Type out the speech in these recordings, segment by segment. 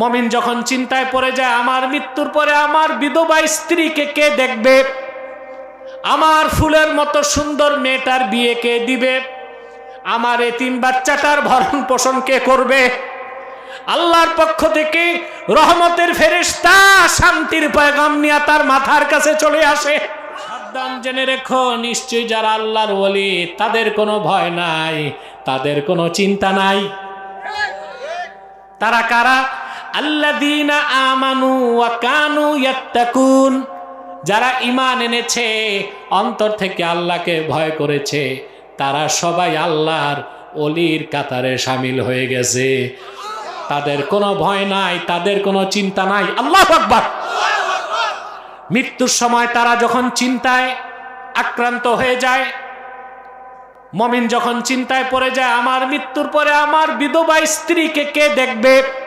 মমিন যখন চিন্তায় পড়ে যায়, আমার মৃত্যুর পরে আমার বিধবা স্ত্রীকে কে দেখবে? আমার ফুলের মতো সুন্দর মেয়েটার বিয়ে কে দিবে? আমার এতিম বাচ্চাটার ভরণ পোষণ কে করবে? আল্লাহর পক্ষ থেকে রহমতের ফেরেশতা শান্তির পয়গাম নিয়ে তার মাথার কাছে চলে আসে। সাবধান জেনে রেখো, নিশ্চয়ই যারা আল্লাহর বলি তাদের কোনো ভয় নাই, তাদের কোনো চিন্তা নাই। তারা কারা? আল্লাযীনা আমানু ওয়া কানু ইয়াত্তাকুন। যারা ঈমান এনেছে, অন্তর থেকে আল্লাহকে ভয় করেছে, তারা সবাই আল্লাহর অলির কাতারে সামিল হয়ে গেছে। তাদের কোনো ভয় নাই, তাদের কোনো চিন্তা নাই। আল্লাহ আকবার! মৃত্যুর সময় তারা যখন চিন্তায় আক্রান্ত হয়ে যায়, মমিন যখন চিন্তায় পড়ে যায়, আমার মৃত্যুর পরে আমার বিধবা স্ত্রীকে কে দেখবে?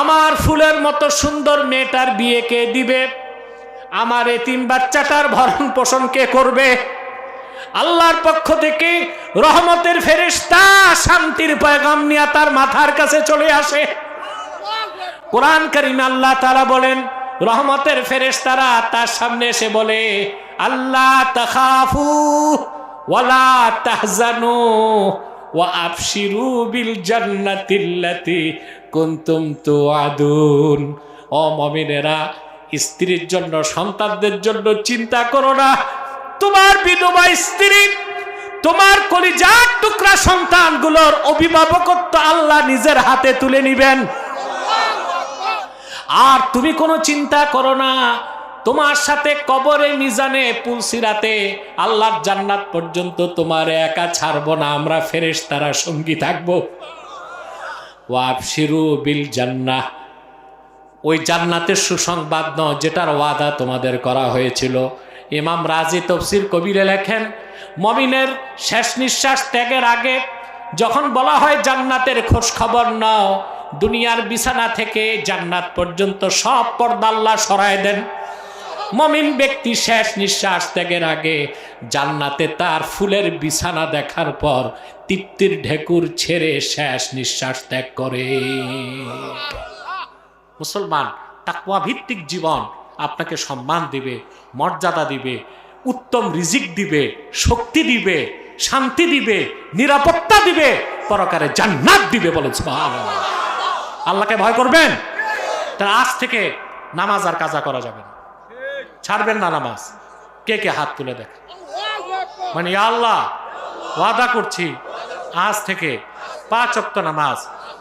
আমার ফুলের মতো সুন্দর মেয়েটার বিয়ে কে দিবে? আমার এতিম বাচ্চাটার ভরণ পোষণ কে করবে? আল্লাহর পক্ষ থেকে রহমতের ফেরেশতা শান্তির পয়গাম নিয়ে তার মাথার কাছে চলে আসে। কোরআন করিম আল্লাহ তারা বলেন, রহমতের ফেরেশতারা তার সামনে এসে বলে, আল্লাহ তাখাফু ওয়ালা তাহজানু। ওয়া আবশিরু বিল জান্নাতিল্লাতি কুনতুম তুআদুন। ও স্ত্রীর জন্য, সন্তানদের জন্য চিন্তা করো না। তোমার বিধবা স্ত্রী, তোমার কলিজার টুকরা সন্তানগুলোর অভিভাবকত্ব আল্লাহ নিজের হাতে তুলে নিবেন। আর তুমি কোনো চিন্তা করো না তোমার সাথে কবরে মিজানে পুলসিরাতে আল্লাহর জান্নাত পর্যন্ত তোমার একা ছাড়বো না, আমরা ফেরেশ তারা সঙ্গী থাকব। ওয়াবশিরু বিল জান্নাহ ওই জান্নাতের সুসংবাদ ন যেটার ওয়াদা তোমাদের করা হয়েছিল। ইমাম রাজি তফসির কবিরে লেখেন, মমিনের শেষ নিঃশ্বাস ত্যাগের আগে যখন বলা হয় জান্নাতের খোঁজ খবর নাও, দুনিয়ার বিছানা থেকে জান্নাত পর্যন্ত সব পর্দা আল্লাহ সরায় দেন। মমিন ব্যক্তি শেষ নিঃশ্বাস ত্যাগের আগে জান্নাতে তার ফুলের বিছানা দেখার পর তৃপ্তির ঢেকুর ছেড়ে শেষ নিঃশ্বাস ত্যাগ করে। মুসলমান তাকওয়া ভিত্তিক জীবন আপনাকে সম্মান দিবে, মর্যাদা দিবে, উত্তম রিজিক দিবে, শক্তি দিবে, শান্তি দিবে, নিরাপত্তা দিবে পরকারে জান্নাত দিবে বলে সুবহানাল্লাহ। আল্লাহকে ভয় করবেন? তার আজ থেকে নামাজ আর কাজা করা যাবে না। ছাড়বেন না নামাজ। কে কে হাত তুলে দেখ? মানে আল্লাহ, ওয়াদা করছি, আজ থেকে পাঁচ অক্ত নামাজ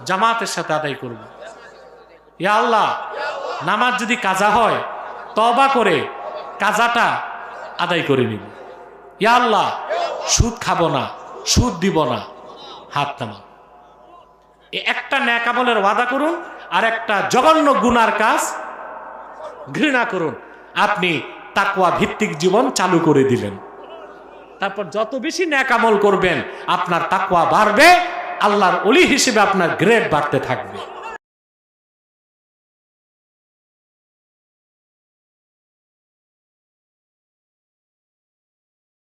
জামাতের সাথে আদায় করব। ইয়া আল্লাহ, নামাজ যদি কাজা হয় তবা করে কাজাটা আদায় করে নিব। ইয়া আল্লাহ, সুদ খাব না, সুদ দিব না, হাত নামা একটা ন্যাকামলের ওয়াদা করুন, আর একটা জঘন্য গুনার কাজ ঘৃণা করুন। আপনি তাকুয়া ভিত্তিক জীবন চালু করে দিলেন। তারপর যত বেশি ন্যাকামল করবেন, আপনার তাকুয়া বাড়বে, আল্লাহর অলি হিসেবে আপনার গ্রেড বাড়তে থাকবে।